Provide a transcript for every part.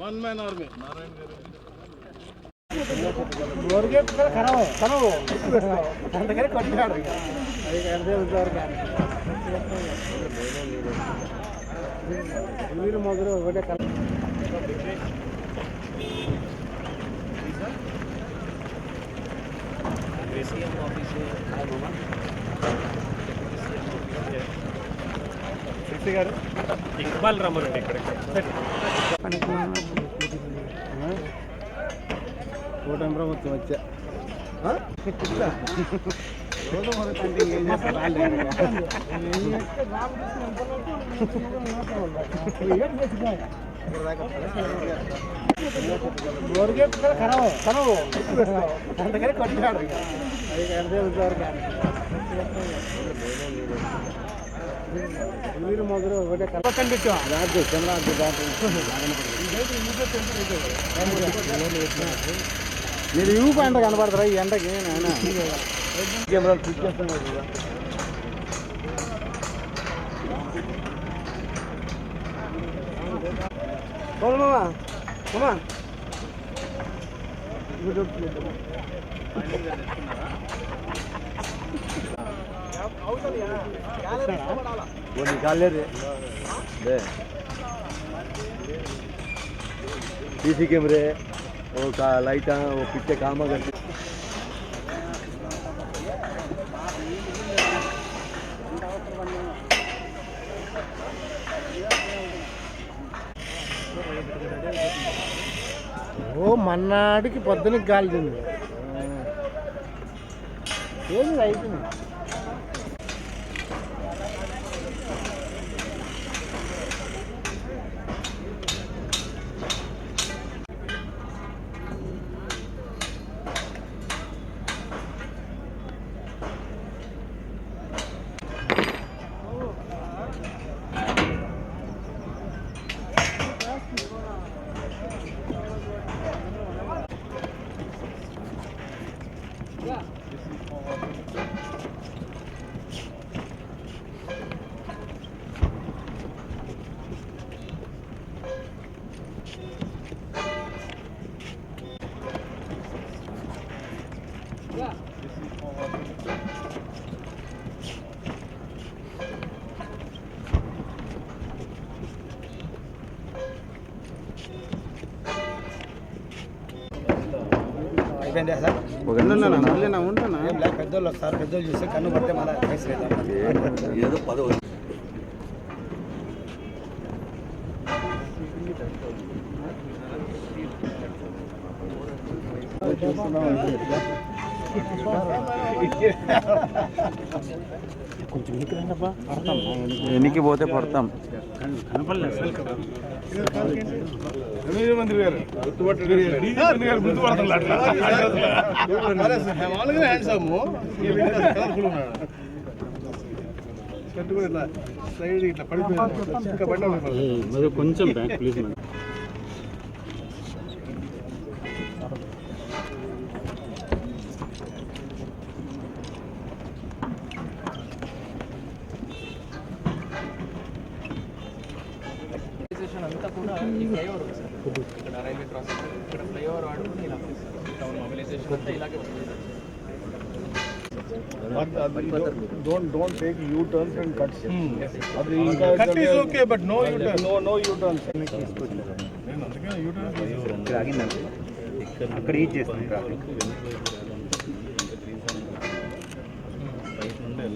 One man army Narayana ಅವ್ರಿಗೆ ಈಗ ಮೊದಲು ಒಳ್ಳೆ ಕಲ రెడ్డి గారు. ఇక్బాల్ రమ్మనండి ఇక్కడ. కూటమి ప్రభుత్వం వచ్చా కనవు కనవు అందుకని మీరు యూ పాయింట్ కనపడతారా ఈ ఎండకి నాయన కెమెరాలు ఫిట్ చేస్తున్నాడు కదా మామా మామా वो निकाल ले रे दे सीसी कैमरे वो का लाइटा वो पीछे काम करते ఓ మన్నాడికి పొద్దునకి గాలింది ఏంది అయిపోయింది అయిపోయిందా సార్ పెద్దోళ్ళు ఒకసారి పెద్దోళ్ళు చూస్తే కన్ను పడితే మళ్ళీ ఏదో పదవి కొంచెం నీకు రండబ్బా పడతాం. ఎన్నికి పోతే పడతాం. కనపడలేదు మంత్రి గారు. మామూలుగా హ్యాండ్సమ్ కలర్ఫుల్ ఉన్నాడు షర్ట్ కూడా ఇట్లా సైడ్ ఇట్లా పడిపోయింది ఇంకా పడినా కొంచెం బ్యాక్ ప్లీజ్ కూడా ఈ ఫ్లైఓవర్ ఉంది సార్ ఇక్కడ రైల్వే క్రాసింగ్ ఇక్కడ ఫ్లైఓవర్ వాడుకుని ఇలా టౌన్ మొబిలైజేషన్ అంతా ఇలాగే వస్తుంది sir don't don't take U turns and cuts అది ఇంకా cut is okay but no U turn no no U turns నేను అందుకే యూ టర్న్ అక్కడ ఈ చేస్తుంది ట్రాఫిక్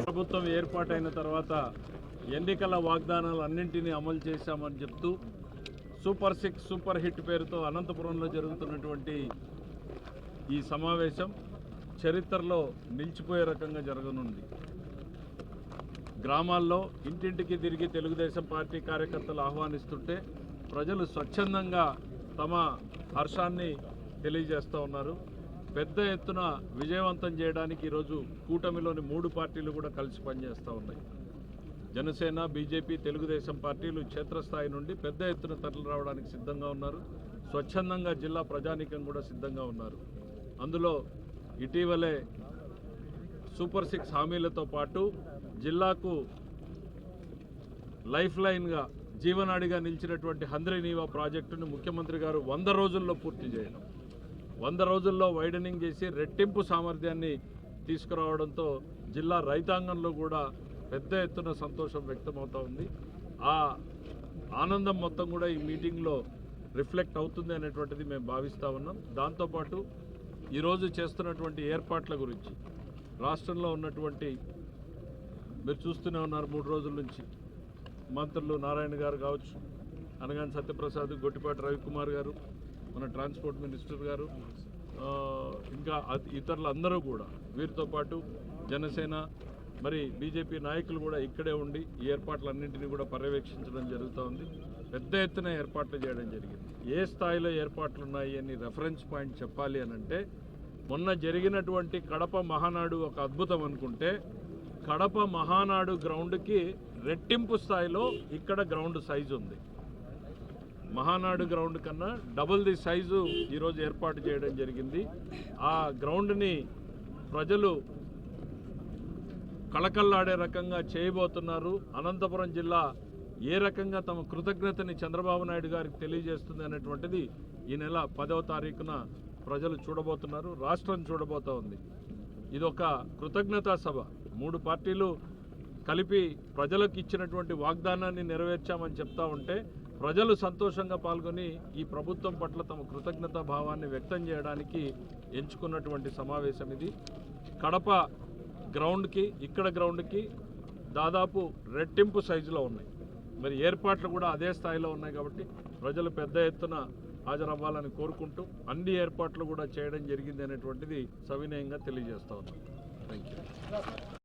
ప్రభుత్వం ఏర్పాటైన తర్వాత ఎన్నికల వాగ్దానాలు అన్నింటినీ అమలు చేశామని చెప్తూ సూపర్ సిక్స్ సూపర్ హిట్ పేరుతో అనంతపురంలో జరుగుతున్నటువంటి ఈ సమావేశం చరిత్రలో నిలిచిపోయే రకంగా జరగనుంది. గ్రామాల్లో ఇంటింటికి తిరిగి తెలుగుదేశం పార్టీ కార్యకర్తలు ఆహ్వానిస్తుంటే ప్రజలు స్వచ్ఛందంగా తమ హర్షాన్ని తెలియజేస్తూ ఉన్నారు. పెద్ద ఎత్తున విజయవంతం చేయడానికి ఈరోజు కూటమిలోని మూడు పార్టీలు కూడా కలిసి పనిచేస్తూ ఉన్నాయి. జనసేన బీజేపీ తెలుగుదేశం పార్టీలు క్షేత్రస్థాయి నుండి పెద్ద ఎత్తున తరలి రావడానికి సిద్ధంగా ఉన్నారు. స్వచ్ఛందంగా జిల్లా ప్రజానీకం కూడా సిద్ధంగా ఉన్నారు. అందులో ఇటీవలే సూపర్ సిక్స్ హామీలతో పాటు జిల్లాకు లైఫ్ లైన్గా జీవనాడిగా నిలిచినటువంటి హంద్రీనీవా ప్రాజెక్టును ముఖ్యమంత్రి గారు వంద రోజుల్లో పూర్తి చేయడం. వంద రోజుల్లో వైడనింగ్ చేసి రెట్టింపు సామర్థ్యాన్ని తీసుకురావడంతో జిల్లా రైతాంగంలో కూడా పెద్ద ఎత్తున సంతోషం వ్యక్తమవుతూ ఉంది. ఆ ఆనందం మొత్తం కూడా ఈ మీటింగ్లో రిఫ్లెక్ట్ అవుతుంది అనేటువంటిది మేము భావిస్తూ ఉన్నాం. దాంతోపాటు ఈరోజు చేస్తున్నటువంటి ఏర్పాట్ల గురించి రాష్ట్రంలో ఉన్నటువంటి మీరు చూస్తూనే ఉన్నారు మూడు రోజుల నుంచి. మంత్రులు నారాయణ గారు కావచ్చు అనగాని సత్యప్రసాద్ గొట్టిపాటి రవికుమార్ గారు మన ట్రాన్స్పోర్ట్ మినిస్టర్ గారు ఇంకా అ- ఇతరులు అందరూ కూడా వీరితో పాటు జనసేన మరి బీజేపీ నాయకులు కూడా ఇక్కడే ఉండి ఈ ఏర్పాట్లన్నింటినీ కూడా పర్యవేక్షించడం జరుగుతూ ఉంది పెద్ద ఎత్తున ఏర్పాట్లు చేయడం జరిగింది. ఏ స్థాయిలో ఏర్పాట్లు ఉన్నాయి అని రెఫరెన్స్ పాయింట్ చెప్పాలి అని అంటే మొన్న జరిగినటువంటి కడప మహానాడు ఒక అద్భుతం అనుకుంటే కడప మహానాడు గ్రౌండ్కి రెట్టింపు స్థాయిలో ఇక్కడ గ్రౌండ్ సైజు ఉంది. మహానాడు గ్రౌండ్ కన్నా డబుల్ ది సైజు ఈరోజు ఏర్పాటు చేయడం జరిగింది. ఆ గ్రౌండ్ని ప్రజలు కళకళలాడే రకంగా చేయబోతున్నారు. అనంతపురం జిల్లా ఏ రకంగా తమ కృతజ్ఞతని చంద్రబాబు నాయుడు గారికి తెలియజేస్తుంది అనేటువంటిది ఈ నెల పదవ తారీఖున ప్రజలు చూడబోతున్నారు. రాష్ట్రం చూడబోతా ఉంది. ఇది ఒక కృతజ్ఞతా సభ. మూడు పార్టీలు కలిపి ప్రజలకు ఇచ్చినటువంటి వాగ్దానాన్ని నెరవేర్చామని చెప్తా ఉంటే ప్రజలు సంతోషంగా పాల్గొని ఈ ప్రభుత్వం పట్ల తమ కృతజ్ఞతా భావాన్ని వ్యక్తం చేయడానికి ఎంచుకున్నటువంటి సమావేశం ఇది. కడప గ్రౌండ్కి ఇక్కడ గ్రౌండ్కి దాదాపు రెట్టింపు సైజులో ఉన్నాయి. మరి ఏర్పాట్లు కూడా అదే స్థాయిలో ఉన్నాయి కాబట్టి ప్రజలు పెద్ద ఎత్తున హాజరవ్వాలని కోరుకుంటూ అన్ని ఏర్పాట్లు కూడా చేయడం జరిగింది అనేటువంటిది సవినయంగా తెలియజేస్తా ఉన్నాం. Thank you